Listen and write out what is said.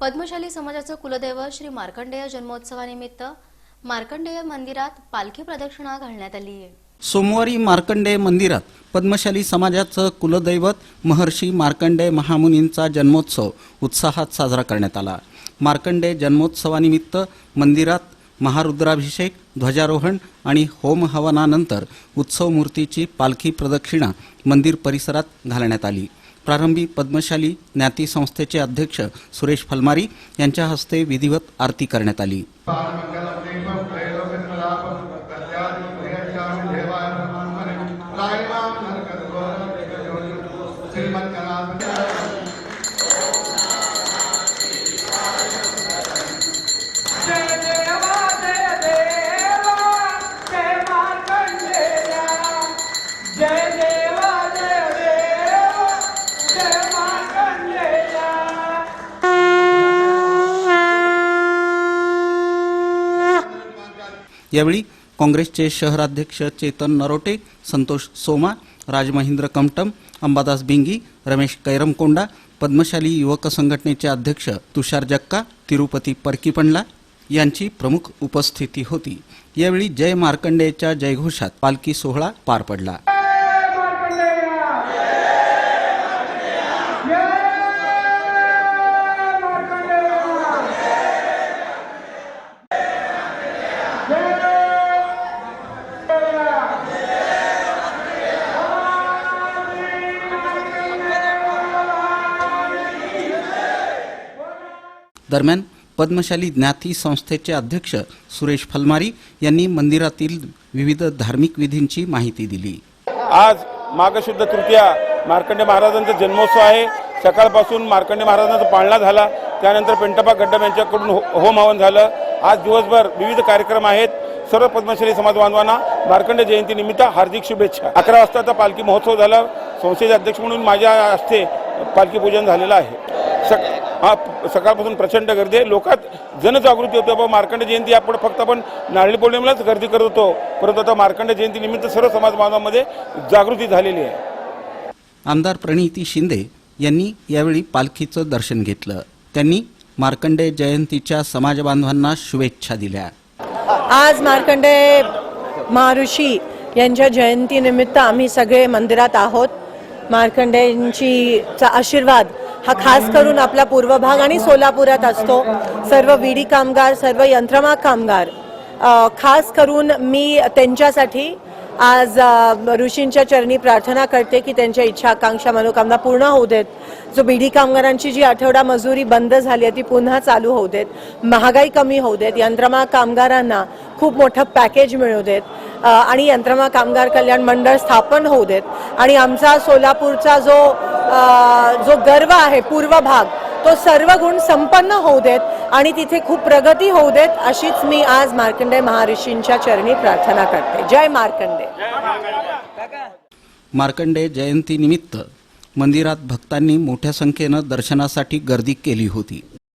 पद्मशाली समाजाचं कुलदैवत श्री मार्कंडेय जन्मोत्सवानिमित्त मार्कंडेय मंदिरात पालखी प्रदक्षिणा घालण्यात आली आहे. सोमवारी मार्कंडेय मंदिरात पद्मशाली समाजाचं कुलदैवत महर्षी मार्कंडेय महामुनींचा जन्मोत्सव उत्साहात साजरा करण्यात आला. मार्कंडेय जन्मोत्सवानिमित्त मंदिरात महारुद्राभिषेक ध्वजारोहण आणि होम हवनानंतर उत्सव मूर्तीची पालखी प्रदक्षिणा मंदिर परिसरात घालण्यात आली. प्रारंभी पद्मशाली ज्ञाती संस्थेचे अध्यक्ष सुरेश फलमारी यांच्या हस्ते विधिवत आरती करण्यात आली. जय यावेळी काँग्रेसचे शहराध्यक्ष चेतन नरोटे संतोष सोमा राजमहेंद्र कमटम अंबादास बिंगी रमेश कैरमकोंडा पद्मशाली युवक संघटनेचे अध्यक्ष तुषार जक्का तिरुपती परकीपंडला यांची प्रमुख उपस्थिती होती. यावेळी जय मार्कंडेयच्या जयघोषात पालखी सोहळा पार पडला. दरम्यान पद्मशाली ज्ञाती संस्थेचे अध्यक्ष सुरेश फलमारी यांनी मंदिरातील विविध धार्मिक विधींची माहिती दिली. आज माघशुद्ध तृतीया मार्कंडे महाराजांचा जन्मोत्सव आहे. सकाळपासून मार्कंडे महाराजांचा पाळणा झाला. त्यानंतर पेंटप्पा गड्डम यांच्याकडून हो- होम हवन झालं. आज दिवसभर विविध कार्यक्रम आहेत. सर्व पद्मश्री समाज बांधवांना मार्कंड जयंतीनिमित्त हार्दिक शुभेच्छा. अकरा वाजताचा पालखी महोत्सव झाला. संस्थेचे अध्यक्ष म्हणून माझ्या हस्ते पालखी पूजन झालेलं आहे. सक हा सकाळपासून प्रचंड गर्दी आहे. लोकात जनजागृती होते. बाबा मार्कंड जयंती आपण फक्त आपण नारळी पौर्णिमेलाच गर्दी करत होतो. परंतु आता मार्कंड जयंतीनिमित्त सर्व समाज बांधवांमध्ये जागृती झालेली आहे. आमदार प्रणिती शिंदे यांनी यावेळी पालखीचं दर्शन घेतलं. त्यांनी मार्कंडे जयंतीच्या समाज बांधवांना शुभेच्छा दिल्या. आज मार्कंडे महर्षी यांच्या जयंतीनिमित्त आम्ही सगळे मंदिरात आहोत. मार्कंडेंची चा आशीर्वाद हा खास करून आपला पूर्व भाग आणि सोलापुरात असतो. सर्व विडी कामगार सर्व यंत्रमाग कामगार. खास करून मी त्यांच्यासाठी आज ऋषींच्या चरणी प्रार्थना करते की त्यांच्या इच्छा आकांक्षा मनोकामना पूर्ण होऊ देत. जो बीडी कामगारांची जी आठवडा मजुरी बंद झाली आहे ती पुन्हा चालू होऊ देत. महागाई कमी होऊ देत. यंत्रमाग कामगारांना खूप मोठं पॅकेज मिळू देत. आणि यंत्रमाग कामगार कल्याण मंडळ स्थापन होऊ देत. आणि आमचा सोलापूरचा जो जो गर्व आहे पूर्व भाग तो सर्व गुण संपन्न होऊ देत आणि तिथे खूप प्रगती होऊ देत अशीच मी आज मार्कंडे महर्षींच्या चरणी प्रार्थना करते. जय मार्कंडे मार्कंडे जयंतीनिमित्त मंदिरात भक्तांनी मोठ्या संख्येनं दर्शनासाठी गर्दी केली होती.